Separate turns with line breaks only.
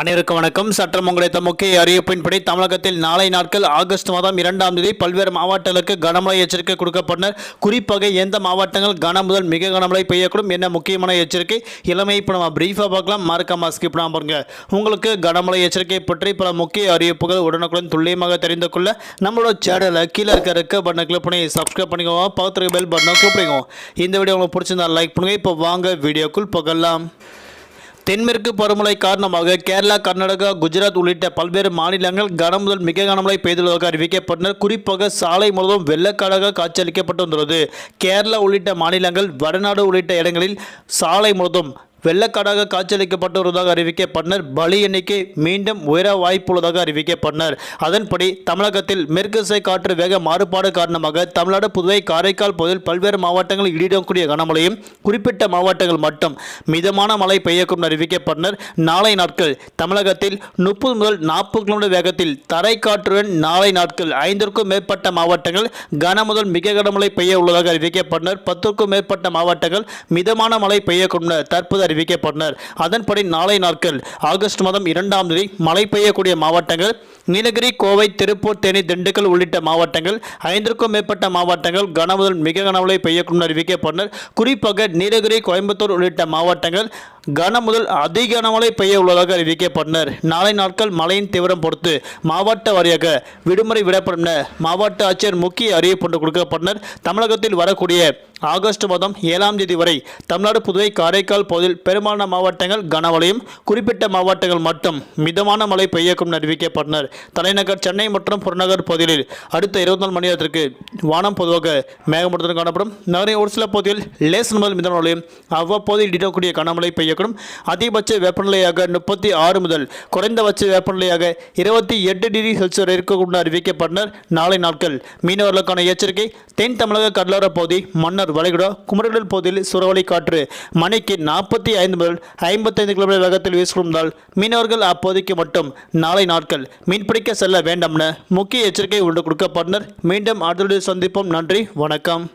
அனைவருக்கும் வணக்கம். சட்டம் உங்களைத்த முக்கிய அறிவிப்பின்படி தமிழகத்தில் நாளை நாட்கள் ஆகஸ்ட் மாதம் இரண்டாம் தேதி பல்வேறு மாவட்டங்களுக்கு கனமழை எச்சரிக்கை கொடுக்கப்பட்டனர் குறிப்பாக எந்த மாவட்டங்கள் கன முதல் மிக கனமழை பெய்யக்கூடும் என்ன முக்கியமான எச்சரிக்கை? இளமை இப்போ நம்ம பிரீஃபாக பார்க்கலாம். மறக்காம ஸ்கிப் பண்ணாம பாருங்க. உங்களுக்கு கனமழை எச்சரிக்கை பற்றி பல முக்கிய அறிவிப்புகள் உடனுக்குடன் துல்லியமாக தெரிந்து கொள்ள நம்மளோட சேனலை கீழே இருக்க இருக்க பட்டனை கிளிக் பண்ணி சப்ஸ்கிரைப் பண்ணிக்கோங்க. பக்கத்துக்கு பெல் பட்டனை கிளிக் பண்ணிக்கோங்க. இந்த வீடியோ உங்களுக்கு பிடிச்சிருந்தா லைக் பண்ணுங்க. இப்போ வாங்க வீடியோக்குள் போகலாம். தென்மேற்கு பருவமழை காரணமாக கேரளா கர்நாடகா குஜராத் உள்ளிட்ட பல்வேறு மாநிலங்கள் கனம் முதல் மிக கனமழை பெய்துள்ளதாக அறிவிக்கப்பட்டனர். குறிப்பாக சாலை முழுவதும் வெள்ளக்காடாக காட்சியளிக்கப்பட்டு வந்துள்ளது. கேரளா உள்ளிட்ட மாநிலங்கள் வடநாடு உள்ளிட்ட இடங்களில் சாலை முழுவதும் வெள்ளக்காடாக காட்சியளிக்கப்பட்டு வருவதாக அறிவிக்கப்பட்டனர். பலி எண்ணிக்கை மீண்டும் உயர வாய்ப்புள்ளதாக அறிவிக்கப்பட்டனர். அதன்படி தமிழகத்தில் மேற்கு திசை காற்று வேக மாறுபாடு காரணமாக தமிழ்நாடு புதுவை காரைக்கால் பகுதியில் பல்வேறு மாவட்டங்களில் இடிடக்கூடிய கனமழையும் குறிப்பிட்ட மாவட்டங்கள் மட்டும் மிதமான மழை பெய்யக்கும் அறிவிக்கப்பட்டனர். நாளை நாட்கள் தமிழகத்தில் முப்பது முதல் நாற்பது கிலோமீட்டர் வேகத்தில் தரை காற்றுடன் நாளை நாட்கள் ஐந்திற்கும் மேற்பட்ட மாவட்டங்கள் கன முதல் மிக கனமழை பெய்ய உள்ளதாக அறிவிக்கப்பட்டனர். பத்திற்கும் மேற்பட்ட மாவட்டங்கள் மிதமான மழை பெய்யக்கூடும் தற்போது அறிவிக்கப்பட்டனர். அதன்படி நாளை நாட்கள் ஆகஸ்ட் மாதம் இரண்டாம் தேதி மழை பெய்யக்கூடிய மாவட்டங்கள் நீலகிரி கோவை திருப்பூர் தேனி திண்டுக்கல் உள்ளிட்ட மாவட்டங்கள் ஐந்திற்கும் மேற்பட்ட மாவட்டங்கள் கனமுதல் மிக கனமழை பெய்யக்கூடும் அறிவிக்கப்பட்டனர். குறிப்பாக நீலகிரி கோயம்புத்தூர் உள்ளிட்ட மாவட்டங்கள் கன முதல் அதிக கனமழை பெய்ய உள்ளதாக அறிவிக்கப்பட்டனர். நாளை நாட்கள் மழையின் தீவிரம் பொறுத்து மாவட்ட வாரியாக விடுமுறை விடப்படும் என மாவட்ட ஆட்சியர் முக்கிய அறிவிப்பு கொடுக்கப்பட்டனர். தமிழகத்தில் வரக்கூடிய ஆகஸ்ட் மாதம் ஏழாம் தேதி வரை தமிழ்நாடு புதுவை காரைக்கால் பகுதியில் பெரும்பாலான மாவட்டங்கள் கனமழையும் குறிப்பிட்ட மாவட்டங்கள் மட்டும் மிதமான மழை பெய்யக்கும் அறிவிக்கப்பட்டனர். தலைநகர் சென்னை மற்றும் புறநகர் பகுதிகளில் அடுத்த இருபத்தி நாலு மணி நேரத்திற்கு வானம் பொதுவாக மேகமூட்டத்துடன் காணப்படும். நகரின் ஒரு சில பகுதியில் லேசன் முதல் மிதமான மழையும் அவ்வப்போது இடிடக்கூடிய கனமழை இருக்கணும் அதிகபட்ச வெப்பநிலையாக முப்பத்தி ஆறு முதல் குறைந்தபட்ச வெப்பநிலையாக இருபத்தி எட்டு டிகிரி செல்சியஸ் வரை அறிவிக்கப்பட்டனர். நாளை நாட்கள் மீனவர்களுக்கான எச்சரிக்கை. தென் தமிழக கடலோர பகுதி மன்னர் வளைகுடா குமரகடல் பகுதியில் சுறவழி காற்று மணிக்கு நாற்பத்தி ஐந்து முதல் ஐம்பத்தைந்து கிலோமீட்டர் வேகத்தில் வீசிக்கொண்டால் மீனவர்கள் அப்போதைக்கு மட்டும் நாளை நாட்கள் மீன்பிடிக்க செல்ல வேண்டாம் என முக்கிய எச்சரிக்கை ஒன்று கொடுக்கப்பட்டனர். மீண்டும் அடுத்த சந்திப்போம். நன்றி. வணக்கம்.